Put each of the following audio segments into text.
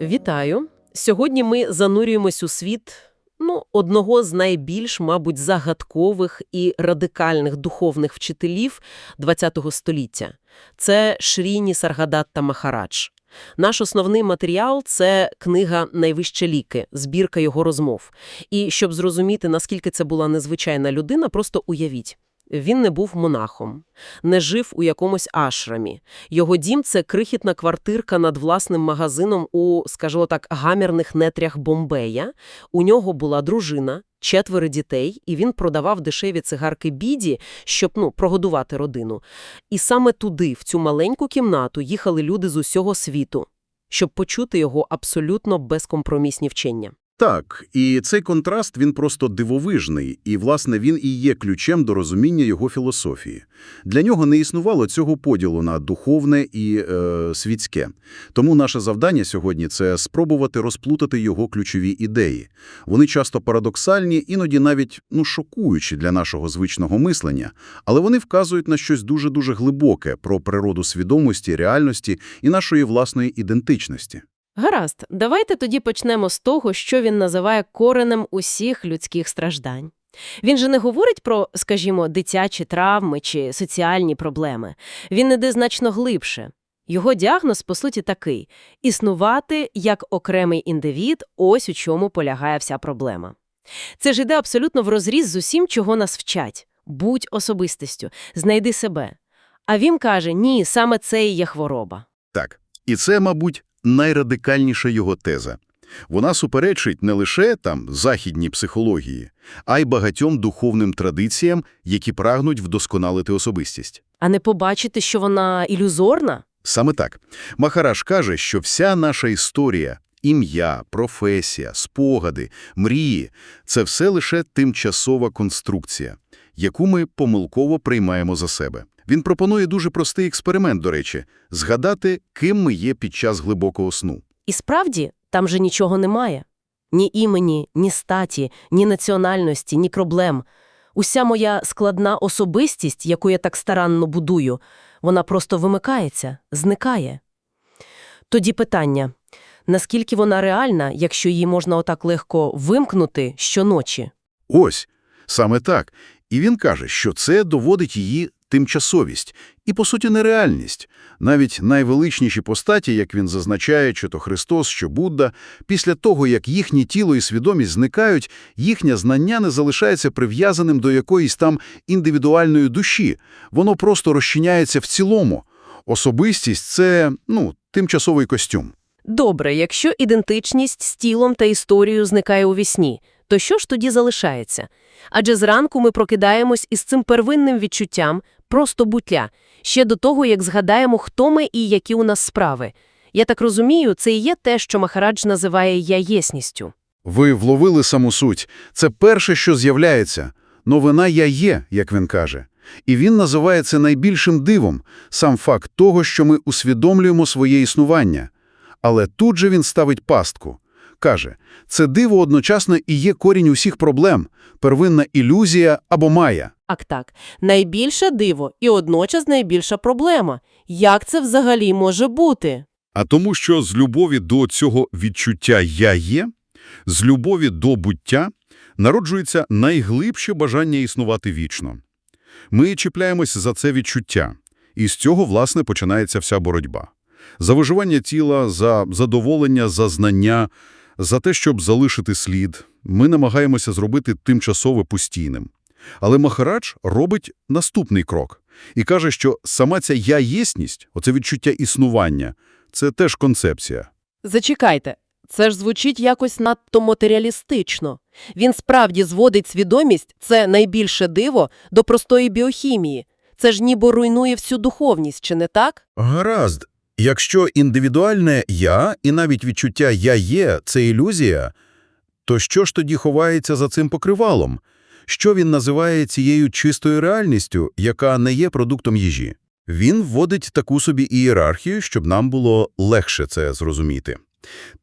Вітаю! Сьогодні ми занурюємось у світ ну, одного з найбільш, мабуть, загадкових і радикальних духовних вчителів ХХ століття. Це Шріні Саргадатта Махарадж. Наш основний матеріал – це книга «Найвищі ліки», збірка його розмов. І щоб зрозуміти, наскільки це була незвичайна людина, просто уявіть. Він не був монахом, не жив у якомусь ашрамі. Його дім – це крихітна квартирка над власним магазином у, скажімо так, гамірних нетрях Бомбея. У нього була дружина, четверо дітей, і він продавав дешеві цигарки біді, щоб, ну, прогодувати родину. І саме туди, в цю маленьку кімнату, їхали люди з усього світу, щоб почути його абсолютно безкомпромісні вчення. Так, і цей контраст, він просто дивовижний, і, власне, він і є ключем до розуміння його філософії. Для нього не існувало цього поділу на духовне і е, світське. Тому наше завдання сьогодні – це спробувати розплутати його ключові ідеї. Вони часто парадоксальні, іноді навіть ну, шокуючі для нашого звичного мислення, але вони вказують на щось дуже-дуже глибоке про природу свідомості, реальності і нашої власної ідентичності. Гаразд, давайте тоді почнемо з того, що він називає коренем усіх людських страждань. Він же не говорить про, скажімо, дитячі травми чи соціальні проблеми. Він іде значно глибше. Його діагноз, по суті, такий – існувати як окремий індивід – ось у чому полягає вся проблема. Це ж іде абсолютно в розріз з усім, чого нас вчать. Будь особистістю, знайди себе. А він каже, ні, саме це і є хвороба. Так, і це, мабуть, найрадикальніша його теза. Вона суперечить не лише там західній психології, а й багатьом духовним традиціям, які прагнуть вдосконалити особистість. А не побачити, що вона ілюзорна? Саме так. Махараш каже, що вся наша історія, ім'я, професія, спогади, мрії – це все лише тимчасова конструкція, яку ми помилково приймаємо за себе. Він пропонує дуже простий експеримент, до речі – згадати, ким ми є під час глибокого сну. І справді, там же нічого немає. Ні імені, ні статі, ні національності, ні проблем. Уся моя складна особистість, яку я так старанно будую, вона просто вимикається, зникає. Тоді питання – наскільки вона реальна, якщо її можна отак легко вимкнути щоночі? Ось, саме так. І він каже, що це доводить її тимчасовість і, по суті, нереальність. Навіть найвеличніші постаті, як він зазначає, чи то Христос, що Будда, після того, як їхнє тіло і свідомість зникають, їхнє знання не залишається прив'язаним до якоїсь там індивідуальної душі. Воно просто розчиняється в цілому. Особистість – це, ну, тимчасовий костюм. Добре, якщо ідентичність з тілом та історією зникає у вісні, то що ж тоді залишається? Адже зранку ми прокидаємось із цим первинним відчуттям просто буття, ще до того, як згадаємо, хто ми і які у нас справи. Я так розумію, це і є те, що Махарадж називає «я-єсністю». Ви вловили саму суть. Це перше, що з'являється. Новина «я є», як він каже. І він називає це найбільшим дивом, сам факт того, що ми усвідомлюємо своє існування. Але тут же він ставить пастку. Каже, це диво одночасно і є корінь усіх проблем, первинна ілюзія або мая. Ак так, найбільше диво і одночас найбільша проблема. Як це взагалі може бути? А тому, що з любові до цього відчуття «я є», з любові до буття народжується найглибше бажання існувати вічно. Ми чіпляємось за це відчуття, і з цього, власне, починається вся боротьба. За виживання тіла, за задоволення, за знання, за те, щоб залишити слід, ми намагаємося зробити тимчасове постійним. Але Махарадж робить наступний крок і каже, що сама ця «я-єсність», оце відчуття існування – це теж концепція. Зачекайте, це ж звучить якось надто матеріалістично. Він справді зводить свідомість, це найбільше диво, до простої біохімії. Це ж ніби руйнує всю духовність, чи не так? Гаразд. Якщо індивідуальне «я» і навіть відчуття «я є» – це ілюзія, то що ж тоді ховається за цим покривалом? Що він називає цією чистою реальністю, яка не є продуктом їжі? Він вводить таку собі ієрархію, щоб нам було легше це зрозуміти.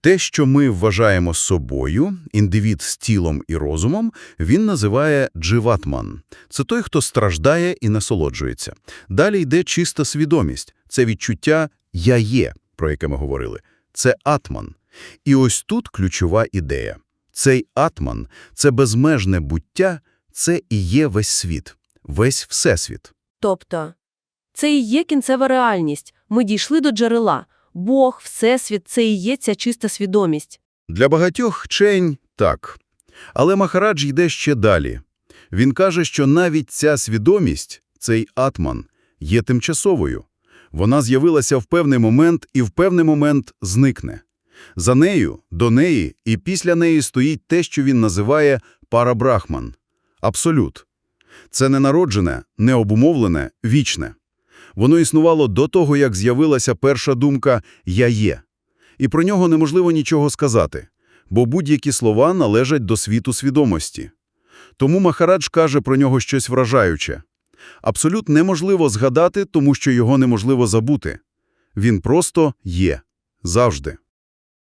Те, що ми вважаємо собою, індивід з тілом і розумом, він називає дживатман. Це той, хто страждає і насолоджується. Далі йде чиста свідомість. Це відчуття «я є», про яке ми говорили. Це атман. І ось тут ключова ідея. Цей атман – це безмежне буття, це і є весь світ, весь всесвіт. Тобто, це і є кінцева реальність. Ми дійшли до джерела. Бог, Всесвіт – це і є ця чиста свідомість. Для багатьох вчень – так. Але Махарадж йде ще далі. Він каже, що навіть ця свідомість, цей атман, є тимчасовою. Вона з'явилася в певний момент і в певний момент зникне. За нею, до неї і після неї стоїть те, що він називає парабрахман – абсолют. Це ненароджене, необумовлене, вічне. Воно існувало до того, як з'явилася перша думка «я є». І про нього неможливо нічого сказати, бо будь-які слова належать до світу свідомості. Тому Махарадж каже про нього щось вражаюче. Абсолют неможливо згадати, тому що його неможливо забути. Він просто є. Завжди.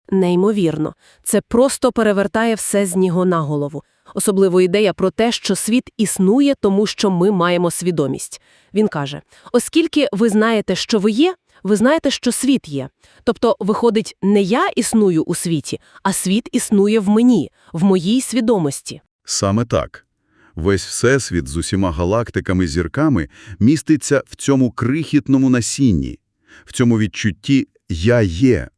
Неймовірно. Це просто перевертає все з ніго на голову. Особливо ідея про те, що світ існує, тому що ми маємо свідомість. Він каже, оскільки ви знаєте, що ви є, ви знаєте, що світ є. Тобто, виходить, не я існую у світі, а світ існує в мені, в моїй свідомості. Саме так. Весь всесвіт з усіма галактиками-зірками міститься в цьому крихітному насінні, в цьому відчутті «я є».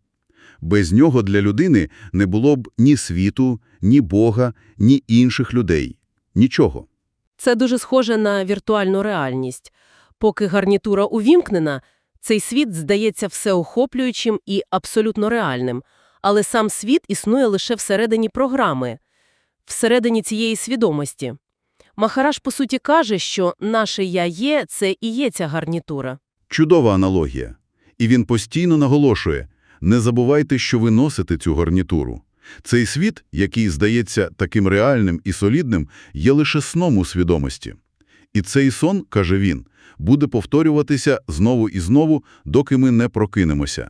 Без нього для людини не було б ні світу, ні Бога, ні інших людей. Нічого. Це дуже схоже на віртуальну реальність. Поки гарнітура увімкнена, цей світ здається всеохоплюючим і абсолютно реальним. Але сам світ існує лише всередині програми, всередині цієї свідомості. Махараш, по суті, каже, що наше «я є» – це і є ця гарнітура. Чудова аналогія. І він постійно наголошує – не забувайте, що ви носите цю гарнітуру. Цей світ, який здається таким реальним і солідним, є лише сном у свідомості. І цей сон, каже він, буде повторюватися знову і знову, доки ми не прокинемося.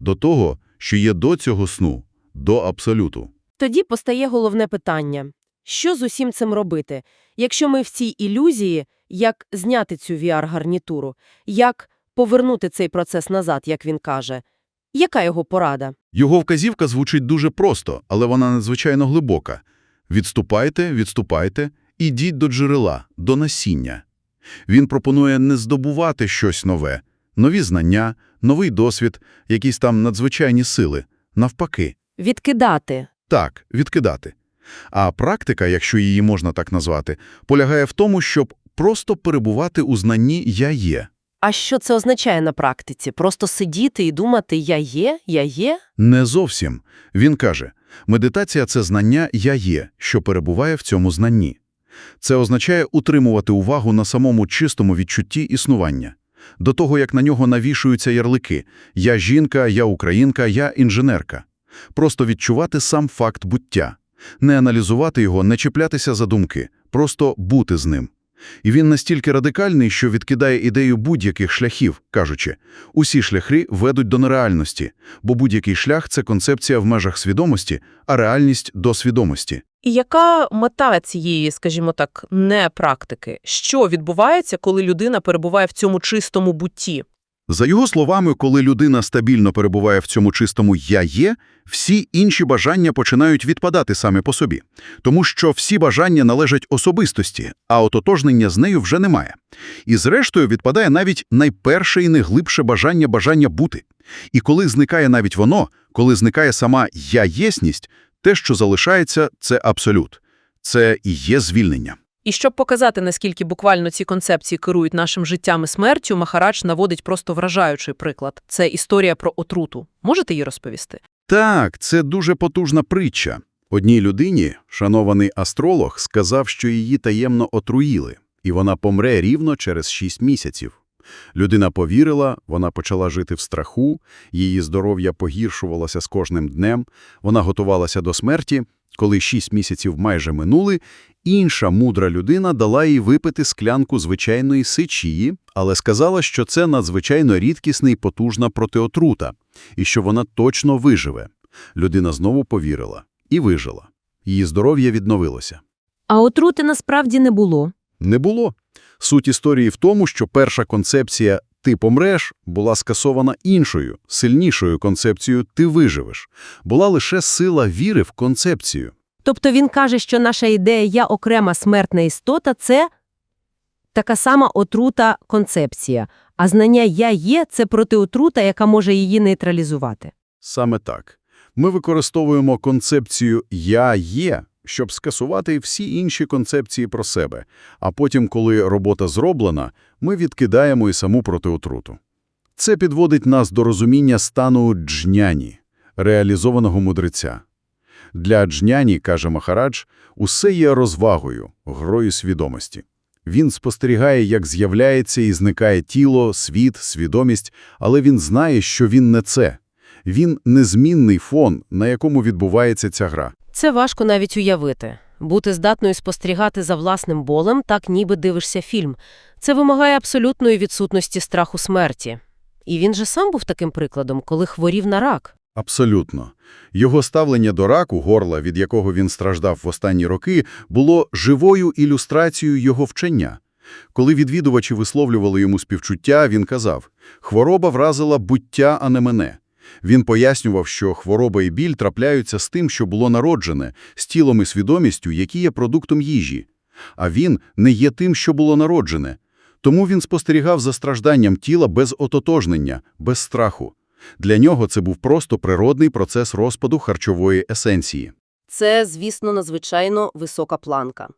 До того, що є до цього сну, до абсолюту. Тоді постає головне питання – що з усім цим робити? Якщо ми в цій ілюзії, як зняти цю VR-гарнітуру? Як повернути цей процес назад, як він каже? Яка його порада? Його вказівка звучить дуже просто, але вона надзвичайно глибока. Відступайте, відступайте, ідіть до джерела, до насіння. Він пропонує не здобувати щось нове, нові знання, новий досвід, якісь там надзвичайні сили. Навпаки. Відкидати. Так, відкидати. А практика, якщо її можна так назвати, полягає в тому, щоб просто перебувати у знанні «я є». А що це означає на практиці? Просто сидіти і думати «я є, я є»? Не зовсім. Він каже, медитація – це знання «я є», що перебуває в цьому знанні. Це означає утримувати увагу на самому чистому відчутті існування. До того, як на нього навішуються ярлики «я жінка», «я українка», «я інженерка». Просто відчувати сам факт буття. Не аналізувати його, не чіплятися за думки, просто бути з ним. І він настільки радикальний, що відкидає ідею будь-яких шляхів, кажучи, усі шляхи ведуть до нереальності, бо будь-який шлях – це концепція в межах свідомості, а реальність – до свідомості. І яка мета цієї, скажімо так, не практики? Що відбувається, коли людина перебуває в цьому чистому бутті? За його словами, коли людина стабільно перебуває в цьому чистому «я є», всі інші бажання починають відпадати самі по собі. Тому що всі бажання належать особистості, а ототожнення з нею вже немає. І зрештою відпадає навіть найперше і найглибше бажання бажання бути. І коли зникає навіть воно, коли зникає сама «я-єсність», те, що залишається – це абсолют. Це і є звільнення. І щоб показати, наскільки буквально ці концепції керують нашим життям і смертю, Махарадж наводить просто вражаючий приклад. Це історія про отруту. Можете її розповісти? Так, це дуже потужна притча. Одній людині, шанований астролог, сказав, що її таємно отруїли, і вона помре рівно через 6 місяців. Людина повірила, вона почала жити в страху, її здоров'я погіршувалося з кожним днем, вона готувалася до смерті. Коли 6 місяців майже минули, інша мудра людина дала їй випити склянку звичайної сичії, але сказала, що це надзвичайно рідкісна і потужна протиотрута, і що вона точно виживе. Людина знову повірила. І вижила. Її здоров'я відновилося. А отрути насправді не було. Не було. Суть історії в тому, що перша концепція «ти помреш» була скасована іншою, сильнішою концепцією «ти виживеш». Була лише сила віри в концепцію. Тобто він каже, що наша ідея «я окрема смертна істота» – це така сама отрута концепція, а знання «я є» – це протиотрута, яка може її нейтралізувати. Саме так. Ми використовуємо концепцію «я є», щоб скасувати всі інші концепції про себе, а потім, коли робота зроблена, ми відкидаємо і саму протиотруту. Це підводить нас до розуміння стану джняні, реалізованого мудреця. Для джняні, каже Махарадж, усе є розвагою, грою свідомості. Він спостерігає, як з'являється і зникає тіло, світ, свідомість, але він знає, що він не це. Він – незмінний фон, на якому відбувається ця гра. Це важко навіть уявити. Бути здатною спостерігати за власним болем, так ніби дивишся фільм. Це вимагає абсолютної відсутності страху смерті. І він же сам був таким прикладом, коли хворів на рак. Абсолютно. Його ставлення до раку, горла, від якого він страждав в останні роки, було живою ілюстрацією його вчення. Коли відвідувачі висловлювали йому співчуття, він казав, «Хвороба вразила буття, а не мене». Він пояснював, що хвороба і біль трапляються з тим, що було народжене, з тілом і свідомістю, які є продуктом їжі. А він не є тим, що було народжене. Тому він спостерігав за стражданням тіла без ототожнення, без страху. Для нього це був просто природний процес розпаду харчової есенції. Це, звісно, надзвичайно висока планка.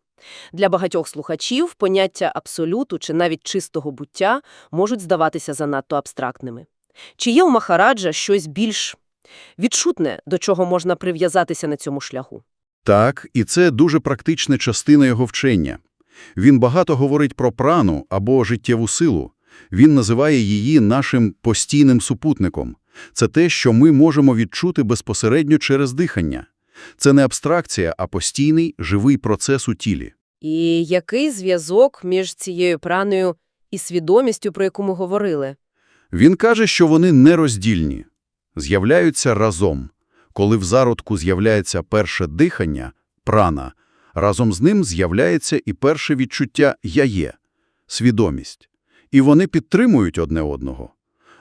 Для багатьох слухачів поняття абсолюту чи навіть чистого буття можуть здаватися занадто абстрактними. Чи є у Махараджа щось більш відчутне, до чого можна прив'язатися на цьому шляху? Так, і це дуже практична частина його вчення. Він багато говорить про прану або життєву силу. Він називає її нашим постійним супутником. Це те, що ми можемо відчути безпосередньо через дихання. Це не абстракція, а постійний живий процес у тілі. І який зв'язок між цією праною і свідомістю, про яку ми говорили? Він каже, що вони нероздільні, з'являються разом. Коли в зародку з'являється перше дихання, прана, разом з ним з'являється і перше відчуття «я є» – свідомість. І вони підтримують одне одного.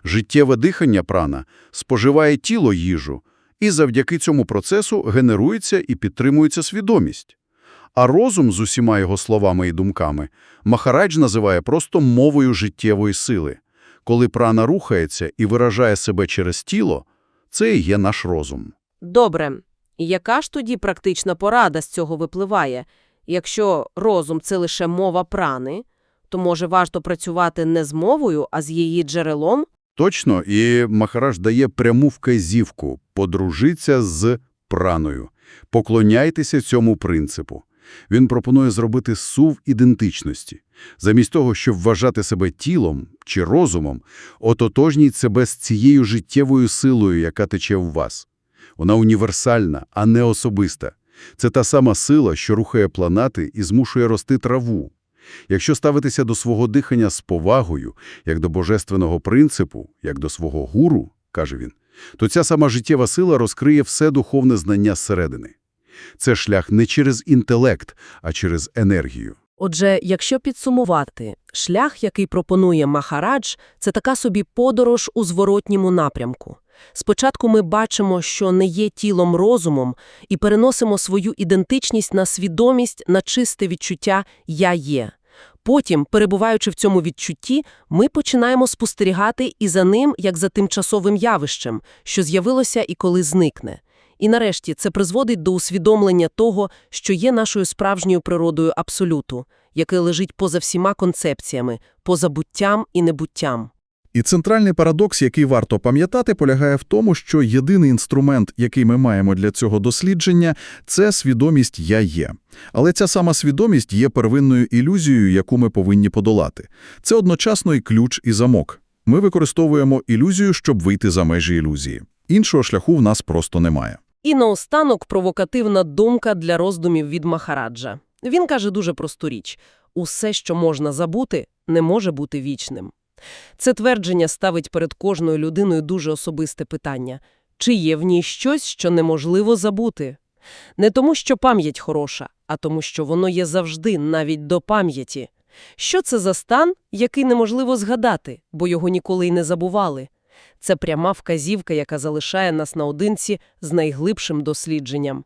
Життєве дихання прана споживає тіло їжу, і завдяки цьому процесу генерується і підтримується свідомість. А розум з усіма його словами і думками Махарадж називає просто мовою життєвої сили. Коли прана рухається і виражає себе через тіло, це і є наш розум. Добре. Яка ж тоді практична порада з цього випливає? Якщо розум – це лише мова прани, то, може, варто працювати не з мовою, а з її джерелом? Точно, і Махарадж дає пряму вказівку – подружиться з праною. Поклоняйтеся цьому принципу. Він пропонує зробити сув ідентичності. Замість того, щоб вважати себе тілом чи розумом, ототожніть себе з цією життєвою силою, яка тече в вас. Вона універсальна, а не особиста. Це та сама сила, що рухає планети і змушує рости траву. Якщо ставитися до свого дихання з повагою, як до божественного принципу, як до свого гуру, каже він, то ця сама життєва сила розкриє все духовне знання зсередини. Це шлях не через інтелект, а через енергію. Отже, якщо підсумувати, шлях, який пропонує Махарадж, це така собі подорож у зворотньому напрямку. Спочатку ми бачимо, що не є тілом розумом, і переносимо свою ідентичність на свідомість, на чисте відчуття «я є». Потім, перебуваючи в цьому відчутті, ми починаємо спостерігати і за ним, як за тимчасовим явищем, що з'явилося і коли зникне. І нарешті це призводить до усвідомлення того, що є нашою справжньою природою абсолюту, яке лежить поза всіма концепціями, поза буттям і небуттям. І центральний парадокс, який варто пам'ятати, полягає в тому, що єдиний інструмент, який ми маємо для цього дослідження, це свідомість «я є». Але ця сама свідомість є первинною ілюзією, яку ми повинні подолати. Це одночасно і ключ, і замок. Ми використовуємо ілюзію, щоб вийти за межі ілюзії. Іншого шляху в нас просто немає. І наостанок провокативна думка для роздумів від Махараджа. Він каже дуже просту річ. Усе, що можна забути, не може бути вічним. Це твердження ставить перед кожною людиною дуже особисте питання. Чи є в ній щось, що неможливо забути? Не тому, що пам'ять хороша, а тому, що воно є завжди, навіть до пам'яті. Що це за стан, який неможливо згадати, бо його ніколи й не забували? Це пряма вказівка, яка залишає нас наодинці з найглибшим дослідженням.